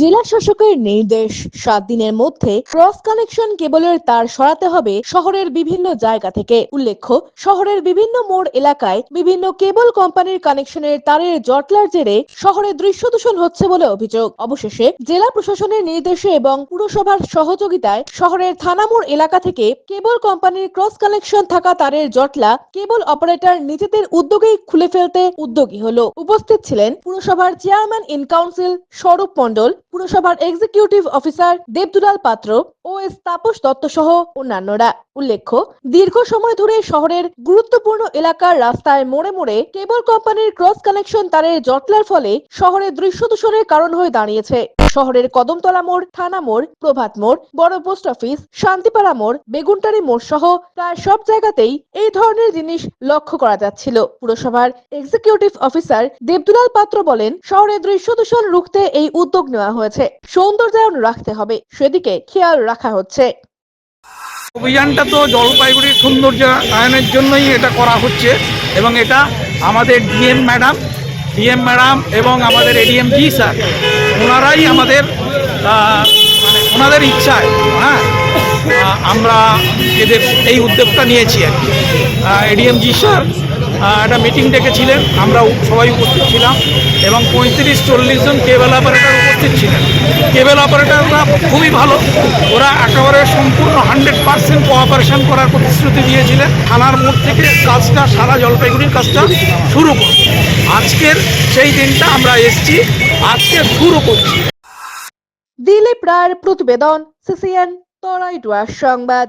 জেলা শাসকের নির্দেশ। সাত দিনের মধ্যে ক্রস কানেকশন কেবলের তার সরাতে হবে শহরের বিভিন্ন জায়গা থেকে। উল্লেখ্য, শহরের বিভিন্ন মোড় এলাকায় বিভিন্ন কেবল কোম্পানির কানেকশনের তারের জটলার জেরে শহরে দৃশ্য দূষণ হচ্ছে বলে অভিযোগ। অবশেষে জেলা প্রশাসনের নির্দেশে এবং পুরসভার সহযোগিতায় শহরের থানামোড় এলাকা থেকে কেবল কোম্পানির ক্রস কানেকশন থাকা তারের জটলা কেবল অপারেটর নিজেদের উদ্যোগেই খুলে ফেলতে উদ্যোগী হলো। উপস্থিত ছিলেন পুরসভার চেয়ারম্যান ইন কাউন্সিল স্বরূপ মণ্ডল পুরসভার এক্সিকিউটিভ অফিসার দেবদুলাল পাত্র ও এস তাপস দত্ত সহ অন্যান্যরা। উল্লেখ্য, দীর্ঘ সময় ধরে শহরের গুরুত্বপূর্ণ এলাকার রাস্তায় মোড়ে মোড়ে কেবল কোম্পানির ক্রস কানেকশন তারের জটলার ফলে শহরে দৃশ্য দূষণের কারণ হয়ে দাঁড়িয়েছে। শহরের কদমতলা মোড়, থানা মোড়, প্রভাত মোড়, বড় পোস্ট অফিস, শান্তিপাড়া মোড়, বেগুনটারি মোড় সহ প্রায় সব জায়গাতেই এই ধরনের জিনিস লক্ষ্য করা যাচ্ছিল। পুরসভার এক্সিকিউটিভ অফিসার দেবদুলাল পাত্র বলেন শহরে দৃশ্য দূষণ রুখতে এই উদ্যোগ নেওয়া হয়েছে। সৌন্দর্যায়ন রাখতে হবে, সেদিকে খেয়াল রাখা হচ্ছে। অভিযানটা তো জলপাইগুড়ির সৌন্দর্যায়নের জন্যই এটা করা হচ্ছে এবং এটা আমাদের ডিএম ম্যাডাম ডিএম ম্যাডাম এবং আমাদের এডিএম জি স্যার ওনারাই আমাদের মানে ওনাদের ইচ্ছায় হ্যাঁ? আমরা এদের এই উদ্যোগটা নিয়েছি আর কি। এডিএম জি স্যার একটা মিটিং ডেকেছিলেন, আমরা সবাই উপস্থিত ছিলাম এবং পঁয়ত্রিশ চল্লিশ জন কেবল অপারেটর উপস্থিত ছিলেন। কেবল অপারেটররা খুবই ভালো, ওরা একেবারে সম্পূর্ণ হান্ড্রেড পার্সেন্ট কোঅপারেশন করার প্রতিশ্রুতি দিয়েছিলেন, থানার মোড় থেকে কাজটা, সারা জলপাইগুড়ির কাজটা শুরু করব আজকের সেই দিনটা আমরা এসছি আজকে শুরু করছি। দিলীপ রায়ের প্রতিবেদন সিসিএন তরাই ডুয়ার সংবাদ।